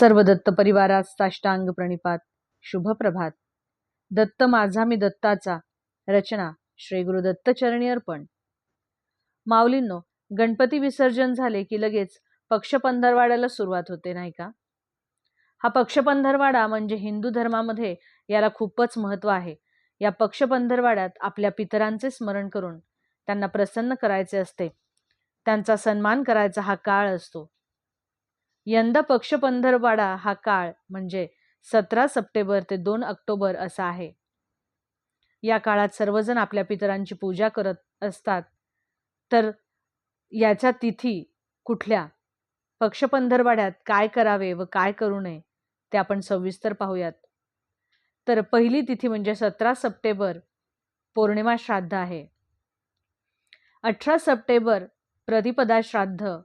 सर्व दत्त परिवारात साष्टांग प्रणिपात शुभप्रभात दत्त माझा मी दत्ताचा. रचना श्री गुरु दत्त चरणी अर्पण. माऊलींनो गणपती विसर्जन झाले की लगेच पक्षपंधरवाड्याला सुरुवात होते नाही का? हा पक्षपंधरवाडा म्हणजे हिंदू धर्मामध्ये याला खूपच महत्त्व आहे. या पक्षपंधरवाड्यात आपल्या पितरांचे स्मरण करून त्यांना प्रसन्न करायचे असते. त्यांचा सन्मान करायचा हा काळ असतो. यंदा पक्षपंधरवाडा हा काळ म्हणजे सतरा सप्टेंबर ते दोन ऑक्टोबर असा आहे. या काळात सर्वजण आपल्या पितरांची पूजा करत असतात. तर याच्या तिथी कुठल्या? पक्षपंधरवाड्यात काय करावे व काय करू नये ते आपण सविस्तर पाहूयात. तर पहिली तिथी म्हणजे सतरा सप्टेंबर पौर्णिमा श्राद्ध आहे. अठरा सप्टेंबर प्रतिपदा श्राद्ध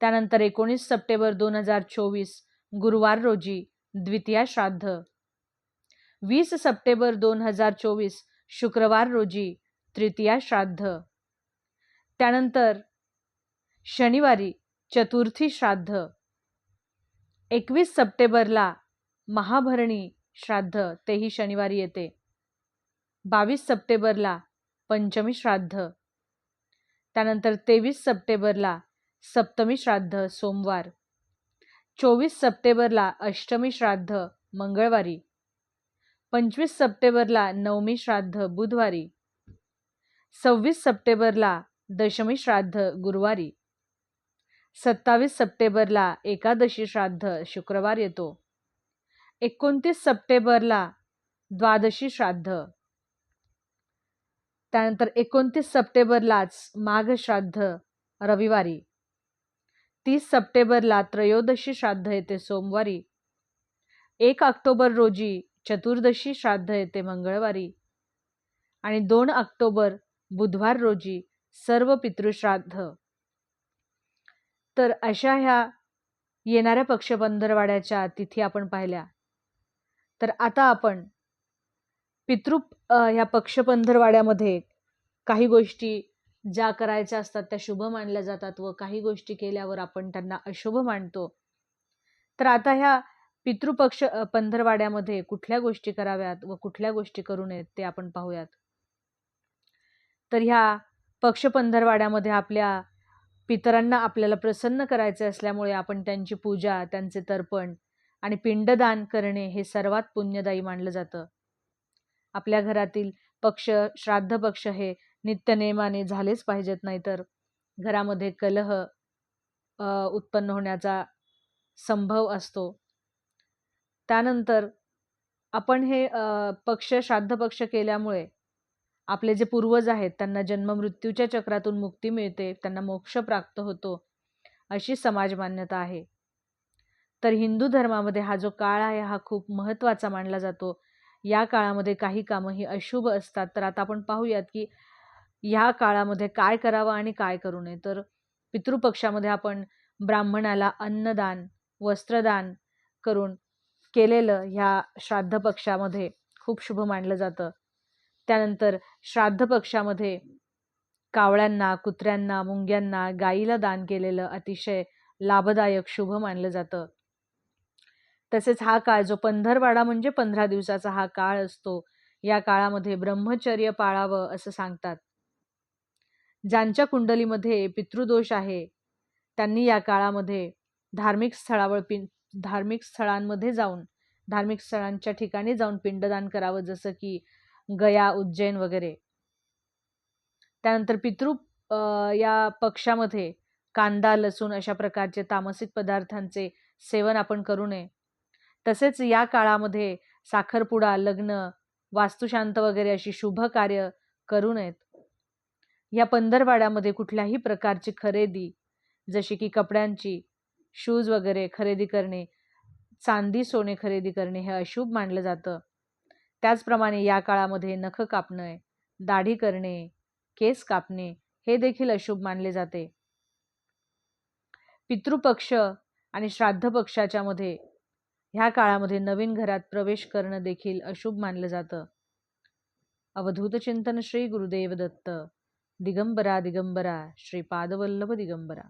त्यानंतर एकोणीस सप्टेंबर दोन हजार चोवीस गुरुवार रोजी द्वितीया श्राद्ध. वीस सप्टेंबर दोन हजार चोवीस शुक्रवार रोजी तृतीया श्राद्ध. त्यानंतर शनिवारी चतुर्थी श्राद्ध. एकवीस सप्टेंबरला महाभरणी श्राद्ध तेही शनिवारी येते. बावीस सप्टेंबरला पंचमी श्राद्ध. त्यानंतर तेवीस सप्टेंबरला सप्तमी श्राद्ध सोमवार. चोवीस सप्टेंबरला अष्टमी श्राद्ध मंगळवारी. पंचवीस सप्टेंबरला नवमी श्राद्ध बुधवारी. सव्वीस सप्टेंबरला दशमी श्राद्ध गुरुवारी. सत्तावीस सप्टेंबरला एकादशी श्राद्ध शुक्रवार येतो. एकोणतीस सप्टेंबरला द्वादशी श्राद्ध. त्यानंतर एकोणतीस सप्टेंबरलाच माघ श्राद्ध रविवारी. तीस सप्टेंबरला त्रयोदशी श्राद्ध येते सोमवारी. एक ऑक्टोबर रोजी चतुर्दशी श्राद्ध येते मंगळवारी. आणि दोन ऑक्टोबर बुधवार रोजी सर्व पितृश्राद्ध तर अशा ह्या येणाऱ्या पक्षबंधरवाड्याच्या तिथी आपण पाहिल्या. तर आता आपण पितृ ह्या पक्षपंधरवाड्यामध्ये काही गोष्टी ज्या करायच्या असतात त्या शुभ मानल्या जातात व काही गोष्टी केल्यावर आपण त्यांना अशुभ मानतो. तर आता ह्या पितृपक्ष पंधरवाड्यामध्ये कुठल्या गोष्टी कराव्यात व कुठल्या गोष्टी करू नयेत ते आपण पाहूयात. तर ह्या पक्ष पंधरवाड्यामध्ये आपल्या पितरांना आपल्याला प्रसन्न करायचे असल्यामुळे आपण त्यांची पूजा त्यांचे तर्पण आणि पिंडदान करणे हे सर्वात पुण्यदायी मानलं जातं. आपल्या घरातील पक्ष श्राद्ध पक्ष हे नित्यनेमाने झालेच पाहिजेत नाहीतर घरामध्ये कलह उत्पन्न होण्याचा संभव असतो. त्यानंतर आपण हे पक्ष श्राद्ध पक्ष केल्यामुळे आपले जे पूर्वज आहेत त्यांना जन्ममृत्यूच्या चक्रातून मुक्ती मिळते त्यांना मोक्ष प्राप्त होतो अशी समाज मान्यता आहे. तर हिंदू धर्मामध्ये हा जो काळ आहे हा खूप महत्त्वाचा मानला जातो. या काळामध्ये काही कामं ही अशुभ असतात. तर आता आपण पाहूयात की ह्या काळामध्ये काय करावं आणि काय करू नये? तर पितृपक्षामध्ये आपण ब्राह्मणाला अन्नदान वस्त्रदान करून केलेलं ह्या श्राद्ध पक्षामध्ये खूप शुभ मानलं जातं. त्यानंतर श्राद्ध पक्षामध्ये कावळ्यांना कुत्र्यांना मुंग्यांना गाईला दान केलेलं अतिशय लाभदायक शुभ मानलं जातं. तसेच हा काळ जो पंधरवाडा म्हणजे पंधरा दिवसाचा हा काळ असतो या काळामध्ये ब्रह्मचर्य पाळावं असं सांगतात. ज्यांच्या कुंडलीमध्ये पितृदोष आहे त्यांनी या काळामध्ये धार्मिक स्थळावर पिं धार्मिक स्थळांमध्ये जाऊन धार्मिक स्थळांच्या ठिकाणी जाऊन पिंडदान करावं जसं की गया उज्जैन वगैरे. त्यानंतर पितृ या पक्षामध्ये कांदा लसूण अशा प्रकारचे तामसिक पदार्थांचे सेवन आपण करू नये. तसेच या काळामध्ये साखरपुडा लग्न वास्तुशांत वगैरे अशी शुभ कार्य करू नयेत. या पंधरवाड्यामध्ये कुठल्याही प्रकारची खरेदी जशी की कपड्यांची शूज वगैरे खरेदी करणे चांदी सोने खरेदी करणे हे अशुभ मानलं जातं. त्याचप्रमाणे या काळामध्ये नख कापणे दाढी करणे केस कापणे हे देखील अशुभ मानले जाते. पितृपक्ष आणि श्राद्ध पक्षाच्या मध्ये ह्या काळामध्ये नवीन घरात प्रवेश करणं देखील अशुभ मानलं जातं. अवधूत चिंतन श्री गुरुदेव दत्त. திகம்பரா திகம்பரா ஸ்ரீ பாதவல்லப திகம்பரா